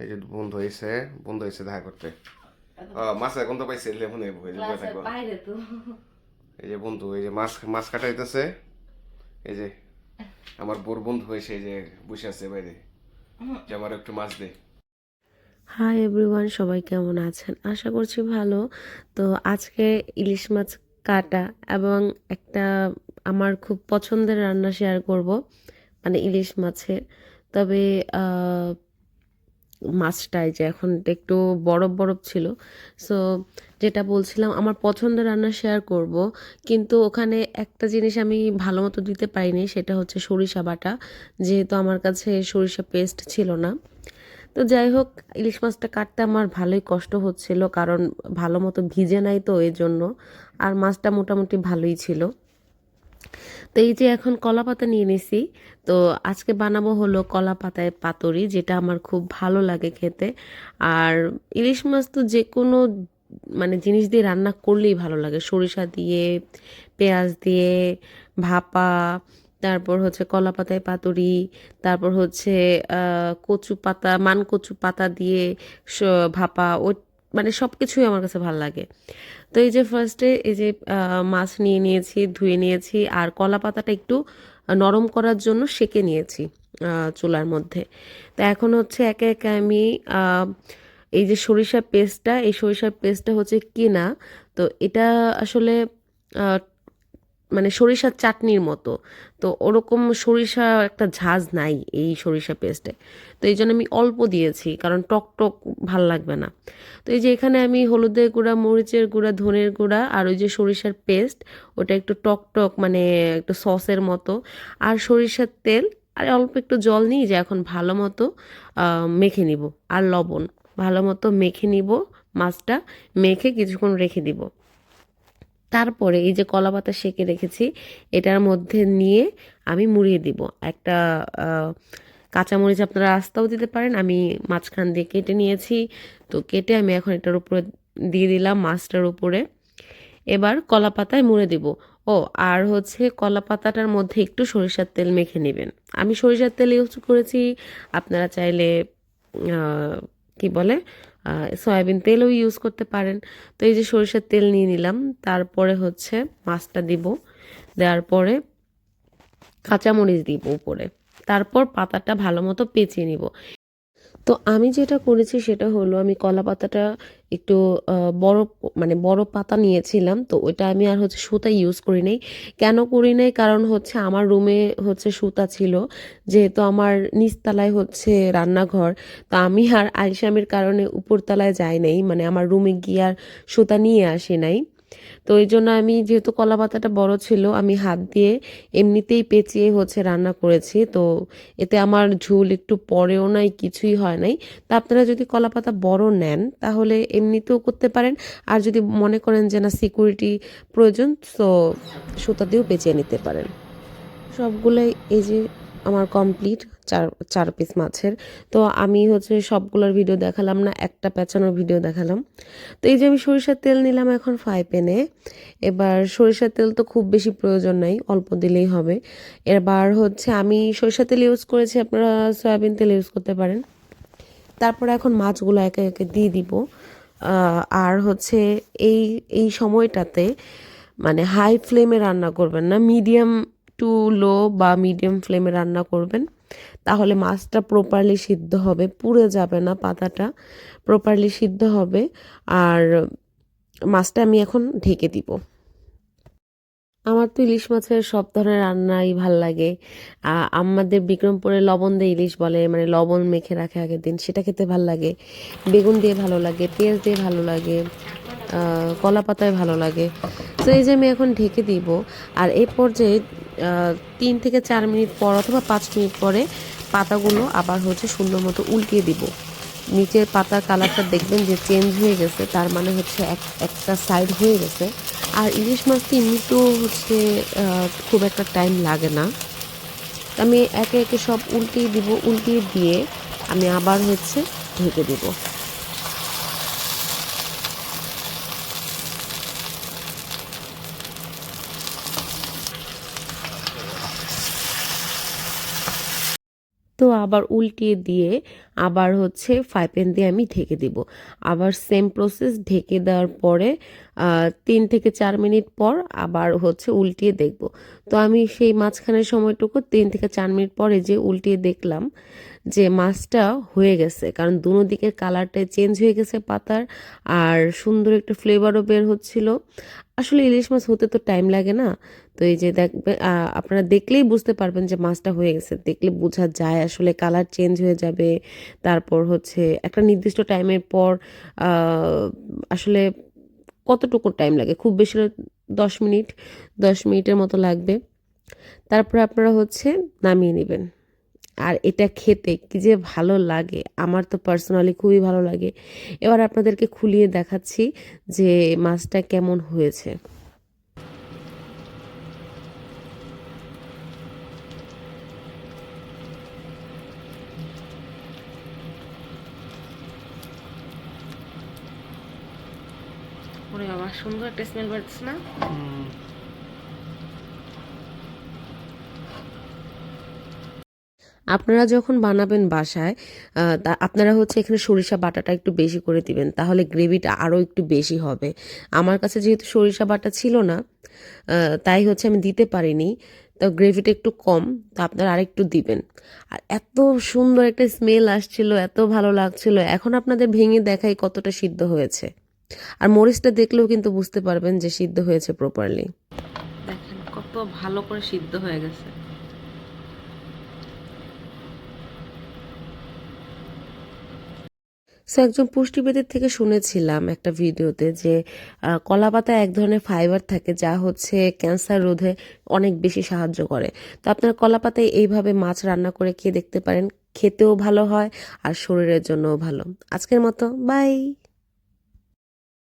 এই যে বন্ধু হয়েছে বন্ধু হয়েছে দেখা করতে। ও মাছ এখন তো পাইছে লেমন এই যে বন্ধু এই যে মাছ মাছ কাটাইতেছে। এই যে আমার বোর বন্ধু হয়েছে এই যে বসে আছে বাইরে। যে আমার একটু মাছ দে। হাই এভরিওয়ান সবাই কেমন আছেন? আশা করছি ভালো। তো আজকে ইলিশ মাছ কাটা এবং একটা আমার খুব পছন্দের রান্না শেয়ার করব মানে ইলিশ মাছের। তবে আহ, মাছটাই যে এখন একটু বরফ বরফ ছিল। সো যেটা বলছিলাম আমার পছন্দের রান্না শেয়ার করব কিন্তু ওখানে একটা জিনিস আমি ভালো মতো দিতে পারিনি সেটা হচ্ছে সরিষা বাটা। যেহেতু আমার কাছে সরিষা পেস্ট ছিল না। তো যাই হোক ইলিশ মাছটা কাটতে আমার ভালোই কষ্ট হচ্ছিল কারণ ভালো মতো ভিজে নাই তো এই জন্য আর মাছটা মোটামুটি ভালোই ছিল। তো এই যে এখন কলা পাতা নিয়ে নিছি। তো আজকে বানাবো হলো কলা পাতায় পাতুরি, যেটা আমার খুব ভালো লাগে খেতে। আর ইলিশ মাছ তো যে কোনো মানে জিনিস দিয়ে রান্না করলেই ভালো লাগে। সরিষা দিয়ে, পেঁয়াজ দিয়ে, ভাপা, তারপর হচ্ছে কলা পাতায় পাতুরি, তারপর হচ্ছে কচু পাতা মান কচু পাতা দিয়ে ভাপা ও মানে সব কিছুই আমার কাছে ভালো লাগে। তো এই যে ফার্স্টে এই যে মাছ নিয়ে নিয়েছি, ধুয়ে নিয়েছি, আর কলা পাতাটা একটু নরম করার জন্য সেকে নিয়েছি চুলার মধ্যে। তো এখন হচ্ছে একে একে আমি এই যে সরিষার পেস্টটা এই সরিষার পেস্টটা হচ্ছে কিনা, তো এটা আসলে মানে সরিষার চাটনির মতো। তো ওরকম সরিষা একটা ঝাঁজ নাই এই সরিষা পেস্টে। তো এই জন্য আমি অল্প দিয়েছি কারণ টক টক ভালো লাগবে না। তো এই যে এখানে আমি হলুদের গুঁড়া, মরিচের গুঁড়া, ধনের গুঁড়া আর ওই যে সরিষার পেস্ট, ওটা একটু টক টক মানে একটু সসের মতো। আর সরিষার তেল, আর অল্প একটু জল নিই যে এখন ভালো মতো মেখে নিব। আর লবণ, ভালো মতো মেখে নিব, মাছটা মেখে কিছুক্ষণ রেখে দিব। তারপরে এই যে কলা পাতা সেকে রেখেছি, এটার মধ্যে নিয়ে আমি মুড়িয়ে দিব। একটা কাঁচামরিচ আপনারা আস্তাও দিতে পারেন, আমি মাঝখান দিয়ে কেটে নিয়েছি। তো কেটে আমি এখন এটার উপরে দিয়ে দিলাম মাছটার উপরে। এবার কলা পাতায় মুড়ে দিব। ও, আর হচ্ছে কলা পাতাটার মধ্যে একটু সরিষার তেল মেখে নেবেন। আমি সরিষার তেল ইউজ করেছি, আপনারা চাইলে কি বলে? সয়াবিন তেলও ইউজ করতে পারেন। তো এই যে সরিষার তেল নিয়ে নিলাম। তারপরে হচ্ছে মাছটা দিব। দেওয়ার পরে কাঁচামরিচ দিব উপরে। তারপর পাতাটা ভালো মতো পেঁচিয়ে নিব। তো আমি যেটা করেছি সেটা হলো, আমি কলা পাতাটা একটু বড় মানে বড় পাতা নিয়েছিলাম, তো ওইটা আমি আর হচ্ছে সুতা ইউজ করি নাই। কেন করি নাই? কারণ হচ্ছে আমার রুমে হচ্ছে সুতা ছিল, যেহেতু আমার নিচতলায় হচ্ছে রান্নাঘর, তো আমি আর আলসামির কারণে উপরতলায় যাই নাই মানে আমার রুমে গিয়ে আর সুতা নিয়ে আসি নাই। তো এই জন্য আমি যেহেতু কলা পাতাটা বড় ছিল, আমি হাত দিয়ে এমনিতেই পেঁচিয়ে হচ্ছে রান্না করেছি। তো এতে আমার ঝুল একটু পরেও নাই, কিছুই হয় নাই। তা আপনারা যদি কলা পাতা বড় নেন, তাহলে এমনিতেও করতে পারেন। আর যদি মনে করেন যে না, সিকিউরিটি প্রয়োজন, তো সুতা দিয়েও পেঁচিয়ে নিতে পারেন। সবগুলোই এই যে আমার কমপ্লিট। চার চার পিস মাছের। তো আমি হচ্ছে সবগুলোর ভিডিও দেখালাম না, একটা পেঁচানোর ভিডিও দেখালাম। তো এই যে আমি সরিষার তেল নিলাম এখন ফ্রাই প্যানে এবার সরিষার তেল তো খুব বেশি প্রয়োজন নাই, অল্প দিলেই হবে। এবার হচ্ছে আমি সরিষার তেল ইউজ করেছি, আপনারা সয়াবিন তেল ইউজ করতে পারেন। তারপর এখন মাছগুলো একে একে দিয়ে দিব। আর হচ্ছে এই এই সময়টাতে মানে হাই ফ্লেমে রান্না করবেন না মিডিয়াম টু লো বা মিডিয়াম ফ্লেমে রান্না করবেন। তাহলে মাছটা প্রপারলি সিদ্ধ হবে, পুড়ে যাবে না পাতাটা। প্রপারলি সিদ্ধ হবে আর মাছটা আমি এখন ঢেকে দিব। আমার তো ইলিশ মাছের সব ধরনের রান্নাই ভালো লাগে। আমাদের বিক্রমপুরে লবণ দিয়ে ইলিশ বলে মানে লবণ মেখে রাখে আগের দিন, সেটা খেতে ভালো লাগে। বেগুন দিয়ে ভালো লাগে, পেঁয়াজ দিয়ে ভালো লাগে কলা পাতায় ভালো লাগে। তো এই যে আমি এখন ঢেকে দিব, আর এই পর্যায়ে তিন থেকে চার মিনিট পর অথবা পাঁচ মিনিট পরে পাতাগুলো আবার হচ্ছে সুন্দর মতো উল্টিয়ে দিব। নিচের পাতার কালারটা দেখবেন যে চেঞ্জ হয়ে গেছে, তার মানে হচ্ছে এক, একটা সাইড হয়ে গেছে। আর ইলিশ মাছটি এমনিতেও হচ্ছে খুব একটা টাইম লাগে না। আমি একে একে সব উল্টিয়ে দিব, উল্টিয়ে দিয়ে আমি আবার হচ্ছে ঢেকে দিব। তো আবার উল্টিয়ে দিয়ে আবার হচ্ছে ফ্রাই প্যান দিয়ে আমি ঢেকে দিব। আবার সেম প্রসেস ঢেকে দেওয়ার পরে তিন থেকে চার মিনিট পর আবার হচ্ছে উল্টিয়ে দেখব। তো আমি সেই মাঝখানের সময়টুকু তিন থেকে চার মিনিট পরে যে উল্টিয়ে দেখলাম যে মাছটা হয়ে গেছে। কারণ দুনো দিকের কালারটা চেঞ্জ হয়ে গেছে পাতার, আর সুন্দর একটা ফ্লেভারও বের হচ্ছিল। আসলে ইলিশ মাছ হতে তো টাইম লাগে না। তো এই যে দেখবে আপনারা দেখলেই বুঝতে পারবেন যে মাছটা হয়ে গেছে। দেখলে বোঝা যায় আসলে কালার চেঞ্জ হয়ে যাবে। তারপর হচ্ছে একটা নির্দিষ্ট টাইমের পর আসলে কতটুকু টাইম লাগে? খুব বেশি দশ মিনিট, দশ মিনিটের মতো লাগবে। তারপরে আপনারা হচ্ছে নামিয়ে নেবেন। আর এটা খেতে কি যে ভালো লাগে আমার তো পার্সোনালি খুবই ভালো লাগে। এবার আপনাদেরকে খুলিয়ে দেখাচ্ছি যে মাছটা কেমন হয়েছে। ওরে সুন্দর একটা স্মেল বাড়ছে না? আপনারা যখন বানাবেন বাসায় তা আপনারা হচ্ছে এখানে সরিষা বাটাটা একটু বেশি করে দিবেন, তাহলে গ্রেভিটা আরও একটু বেশি হবে। আমার কাছে যেহেতু সরিষা বাটা ছিল না তাই হচ্ছে আমি দিতে পারিনি, তো গ্রেভিটা একটু কম, তো আপনারা আরেকটু দিবেন। আর এত সুন্দর একটা স্মেল আসছিল, এত ভালো লাগছিল, এখন আপনাদের ভেঙে দেখাই কতটা সিদ্ধ হয়েছে। আর মরিচটা দেখলেও কিন্তু বুঝতে পারবেন যে সিদ্ধ হয়েছে প্রপারলি দেখেন কত ভালো করে সিদ্ধ হয়ে গেছে। সো একজন পুষ্টিবিদের থেকে শুনেছিলাম একটা ভিডিওতে যে কলা পাতা এক ধরনের ফাইবার থাকে যা হচ্ছে ক্যান্সার রোধে অনেক বেশি সাহায্য করে। তো আপনারা কলা পাতায় এইভাবে মাছ রান্না করে খেয়ে দেখতে পারেন। খেতেও ভালো হয় আর শরীরের জন্যও ভালো। আজকের মতো বাই